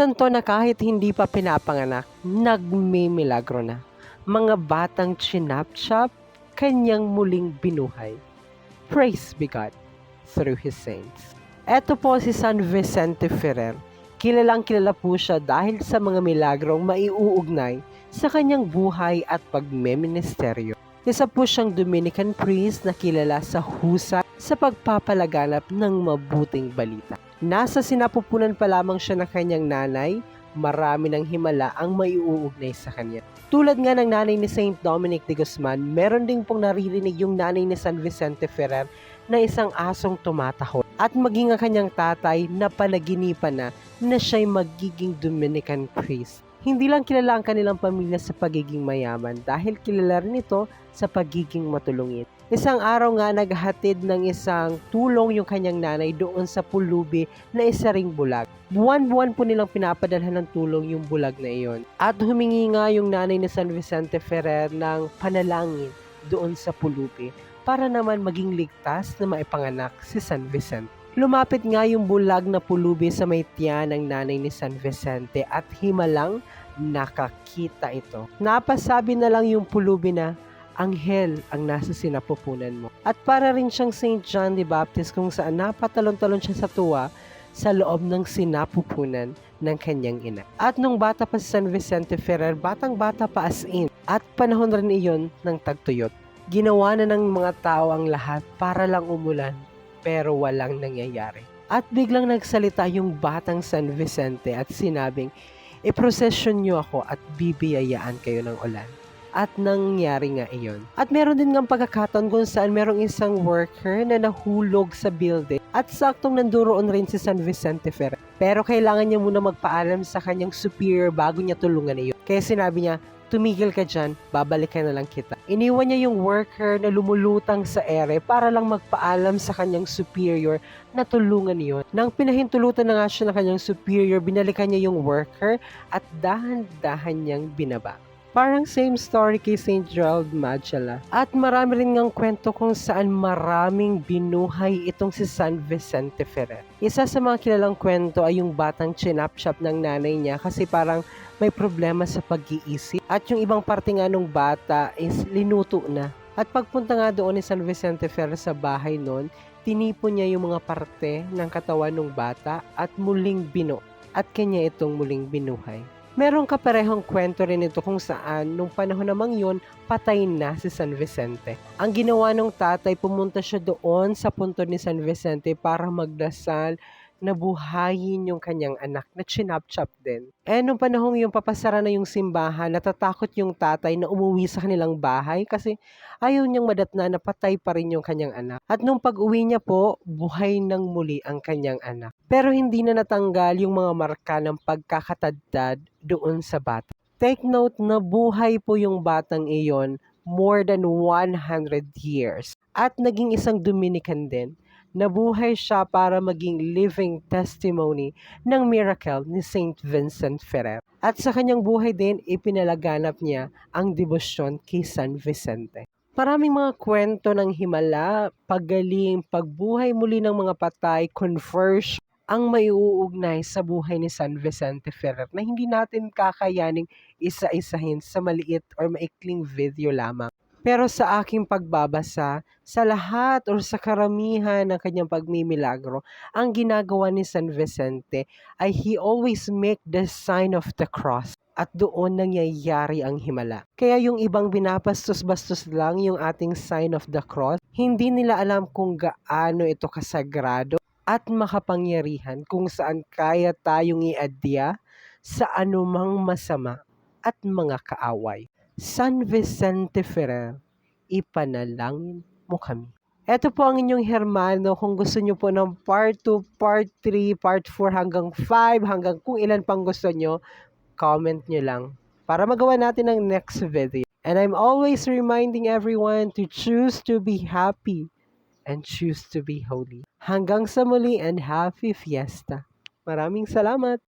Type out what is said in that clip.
santo na kahit hindi pa pinapanganak, nagmimilagro na. Mga batang chinap-chap, kanyang muling binuhay. Praise be God through His saints. Eto po si San Vicente Ferrer. Kilalang kilala po siya dahil sa mga milagrong maiuugnay sa kanyang buhay at pagmeministeryo. Isa po siyang Dominican priest na kilala sa husay sa pagpapalaganap ng mabuting balita. Nasa sinapupunan pa lamang siya ng kanyang nanay, marami ng himala ang maiuugnay sa kanya. Tulad nga ng nanay ni Saint Dominic de Guzman, meron din pong naririnig yung nanay ni San Vicente Ferrer na isang asong tumatahol. At maging ang kanyang tatay na palaginipan na na siya'y magiging Dominican priest. Hindi lang kilala ang kanilang pamilya sa pagiging mayaman dahil kilala rin ito sa pagiging matulungin. Isang araw nga naghatid ng isang tulong yung kanyang nanay doon sa pulubi na isa ring bulag. Buwan-buwan po nilang pinapadalhan ng tulong yung bulag na iyon. At humingi nga yung nanay ni San Vicente Ferrer ng panalangin doon sa pulubi para naman maging ligtas na maipanganak si San Vicente. Lumapit nga yung bulag na pulubi sa may tiyan ng nanay ni San Vicente at himalang nakakita ito. Napasabi na lang yung pulubi na anghel ang nasa sinapupunan mo. At para rin siyang St. John the Baptist kung saan napatalon-talon siya sa tuwa sa loob ng sinapupunan ng kanyang ina. At nung bata pa si San Vicente Ferrer, batang bata pa as in. At panahon rin iyon ng tagtuyot. Ginawa na ng mga tao ang lahat para lang umulan pero walang nangyayari. At biglang nagsalita yung batang San Vicente at sinabing, iprosesyon niyo ako at bibiyayaan kayo ng ulan. At nangyari nga iyon. At meron din nga pagkakataon kung saan merong isang worker na nahulog sa building at saktong nanduroon rin si San Vicente Ferrer. Pero kailangan niya muna magpaalam sa kanyang superior bago niya tulungan iyon. Kaya sinabi niya, tumigil ka dyan, babalikan na lang kita. Iniwan niya yung worker na lumulutang sa ere para lang magpaalam sa kanyang superior na tulungan niyon. Nang pinahintulutan na nga siya ng kanyang superior, binalikan niya yung worker at dahan-dahan niyang binaba. Parang same story kay St. Gerald Magdala. At marami rin ngang kwento kung saan maraming binuhay itong si San Vicente Ferrer. Isa sa mga kilalang kwento ay yung batang chinap-chap ng nanay niya kasi parang may problema sa pag-iisip. At yung ibang parte nga nung bata is linuto na. At pagpunta nga doon ni San Vicente Ferrer sa bahay noon, tinipon niya yung mga parte ng katawan ng bata at muling bino. At kanya itong muling binuhay. Meron kaparehong kwento rin ito kung saan nung panahon namang yun, patay na si San Vicente. Ang ginawa ng tatay, pumunta siya doon sa punto ni San Vicente para magdasal na buhayin yung kanyang anak na chinap-chap din. Eh, nung panahong yung papasara na yung simbahan, natatakot yung tatay na umuwi sa kanilang bahay kasi ayaw niyang madatna na patay pa rin yung kanyang anak. At nung pag-uwi niya po, buhay ng muli ang kanyang anak. Pero hindi na natanggal yung mga marka ng pagkakatadtad doon sa bata. Take note na buhay po yung batang iyon more than 100 years. At naging isang Dominican din nabuhay siya para maging living testimony ng miracle ni Saint Vincent Ferrer. At sa kanyang buhay din, ipinalaganap niya ang debosyon kay San Vicente. Maraming mga kwento ng himala, paggaling, pagbuhay muli ng mga patay, conversion, ang maiuugnay sa buhay ni San Vicente Ferrer na hindi natin kakayaning isa-isahin sa maliit or maikling video lamang. Pero sa aking pagbabasa, sa lahat o sa karamihan ng kanyang pagmimilagro, ang ginagawa ni San Vicente ay he always make the sign of the cross at doon nangyayari ang himala. Kaya yung ibang binapastos-bastos lang yung ating sign of the cross, hindi nila alam kung gaano ito kasagrado at makapangyarihan kung saan kaya tayong iadya sa anumang masama at mga kaaway. San Vicente Ferrer, ipanalangin mo kami. Ito po ang inyong Hermano. Kung gusto nyo po ng part 2, part 3, part 4 hanggang 5, hanggang kung ilan pang gusto nyo, comment nyo lang para magawa natin ang next video. And I'm always reminding everyone to choose to be happy and choose to be holy. Hanggang sa muli and happy fiesta. Maraming salamat!